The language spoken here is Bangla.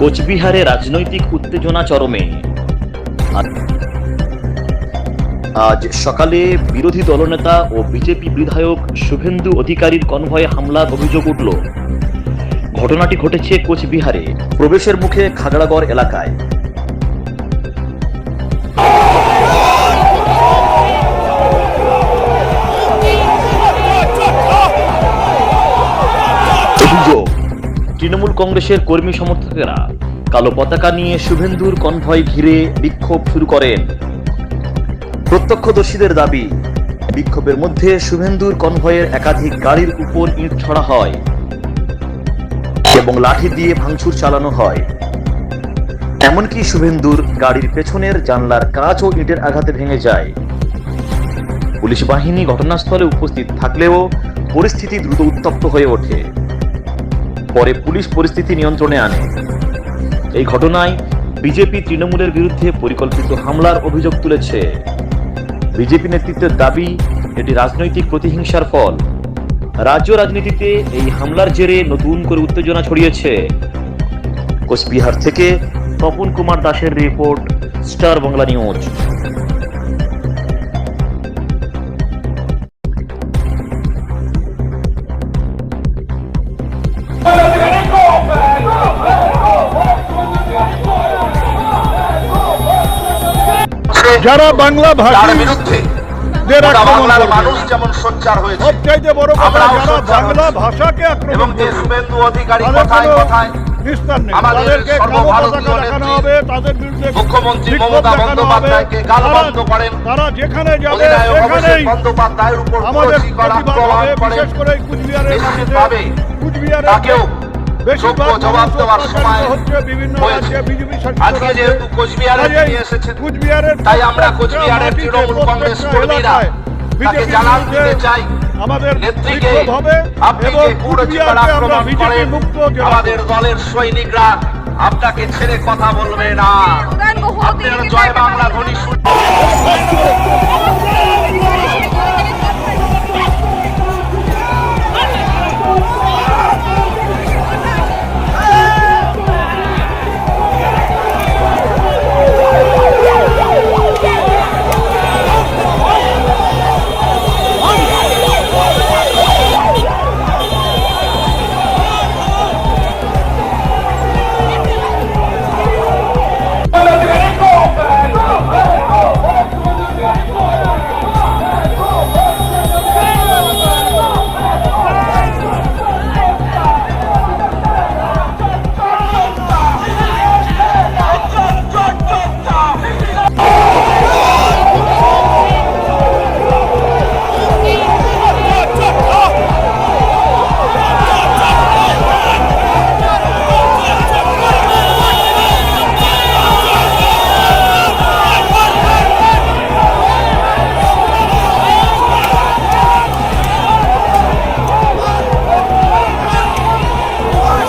কোচবিহারে রাজনৈতিক উত্তেজনা চরমে। আজ সকালে বিরোধী দলনেতা ও বিজেপি বিধায়ক শুভেন্দু অধিকারীর কনভয়ে হামলার অভিযোগ উঠল। ঘটনাটি ঘটেছে কোচবিহারে। প্রবেশের মুখে খাগড়াগড় এলাকায়। তৃণমূল কংগ্রেসের কর্মী সমর্থকেরা কালো পতাকা নিয়ে শুভেন্দুর কনভয় ঘিরে বিক্ষোভ শুরু করেন। প্রত্যক্ষদর্শীদের দাবি, বিক্ষোভের মধ্যে শুভেন্দুর কনভয়ের একাধিক গাড়ির উপর ইট ছড়া হয় এবং লাঠি দিয়ে ভাঙচুর চালানো হয়। এমনকি শুভেন্দুর গাড়ির পেছনের জানলার কাজ ও ইটের আঘাতে ভেঙে যায়। পুলিশ বাহিনী ঘটনাস্থলে উপস্থিত থাকলেও পরিস্থিতি দ্রুত উত্তপ্ত হয়ে ওঠে। পরে পুলিশ পরিস্থিতি নিয়ন্ত্রণে আনে। এই ঘটনায় বিজেপি তৃণমূলের বিরুদ্ধে পরিকল্পিত হামলার অভিযোগ তুলেছে। বিজেপি নেতৃত্বের দাবি, এটি রাজনৈতিক প্রতিহিংসার ফল। রাজ্য রাজনীতিতে এই হামলার জেরে নতুন করে উত্তেজনা ছড়িয়েছে। কোচবিহার থেকে তপন কুমার দাসের রিপোর্ট, স্টার বাংলা নিউজ। যারা বাংলা তার ভাষী বিরুদ্ধে দের গোটা আক্রমণ বাংলার মানুষ যেমন সোচ্চার হয়েছে সবচাইতে বড় কথা যারা বাংলা হচ্ছি। ভাষাকে আক্রমণ এবং শুভেন্দু অধিকারী কথায় কথায় নিস্তার নেই আমাদের তাদেরকে কালো সর্বভারতীয় নেত্রী তাদের বিরুদ্ধে মুখ্যমন্ত্রী মমতা বন্দ্যোপাধ্যায়কে গালবন্ধ করেন। তারা যেখানে যাবে সেখানেই বন্দ্যোপাধ্যায়ের উপর আমাদের আক্রমণ হবে বিশেষ করে কুচবিহারের তাকেও যোগ্য জবাব দেওয়ার সময় আজকে যেহেতু কোচবিহারে তিনি এসেছেন, তাই আমরা প্রত্যেকটা কোচবিহারের তৃণমূল কংগ্রেস কর্মীরা তাকে জানান দিতে চাই। আমাদের নেত্রীকে আপনি যে কুরুচিকর আক্রমণ করেন মুক্ত আমাদের দলের সৈনিকরা আপনাকে ছেড়ে কথা বলবে না। আপনার জয় বাংলা ধ্বনি শুনে